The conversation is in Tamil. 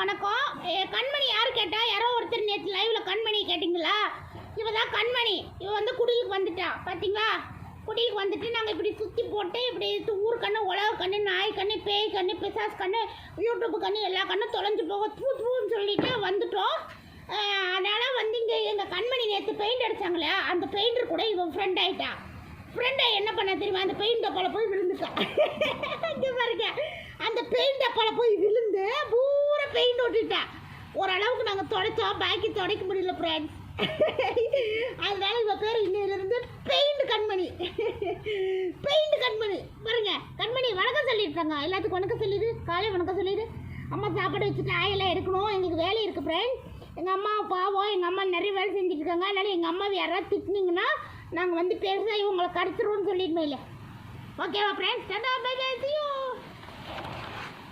வணக்கம். கண்மணி யார் கேட்டால் யாரோ ஒருத்தர் நேற்று லைவில் கண்மணி கேட்டிங்களா? இவ தான் கண்மணி. இவ வந்து குடிலுக்கு வந்துட்டா. பார்த்தீங்களா குடிலுக்கு வந்துட்டு நாங்கள் இப்படி சுற்றி போட்டு இப்படி ஊர் கண்ணு உலக கண்ணு நாய் கண்ணு பேய் கண்ணு பிசாஸ் கண்ணு யூடியூப் கண்ணு எல்லா கண்ணும் தொலைஞ்சு போக தூ தூன்னு சொல்லிட்டு வந்துட்டோம். அதனால் அதனால வந்து இங்கே எங்கள் கண்மணி நேற்று பெயிண்ட் அடிச்சாங்களே அந்த பெயிண்டர் கூட இவன் ஃப்ரெண்ட் ஆகிட்டான் ஃப்ரெண்டை என்ன பண்ண தெரியுமா? அந்த பெயிண்ட் டப்பால போய் விழுந்துட்டான் இங்கே பாருங்க. அந்த பெயிண்ட் டப்பால போய் விழுந்து பூ பெயிண்ட் ஓரளவுக்கு நாங்கள் துடைச்சோம் பாக்கி துடைக்க முடியல ஃப்ரெண்ட்ஸ் அதனால இவ பேர் இன்னிலிருந்து பெயிண்ட் கண்மணி. பெயிண்ட் கண்மணி. பாருங்க கண்மணி வணக்கம் சொல்லிட்டாங்க எல்லாத்துக்கும் வணக்கம் சொல்லிடு காலையில் வணக்கம் சொல்லிடு. அம்மா சாப்பாடு வச்சுட்டு ஆயெல்லாம் எடுக்கணும். எங்களுக்கு வேலை இருக்குது ஃப்ரெண்ட்ஸ் எங்கள் அம்மா பாவம் எங்கள் அம்மா நிறைய வேலை செஞ்சுட்டு இருக்காங்க. அதனால எங்கள் அம்மாவை யாராவது திட்டினீங்கன்னா நாங்கள் வந்து பெருசாக இவங்களை கடிச்சிருவோம்னு சொல்லிடணும் இல்லை ஓகேவா ஃப்ரெண்ட்ஸ் சந்தா பை பை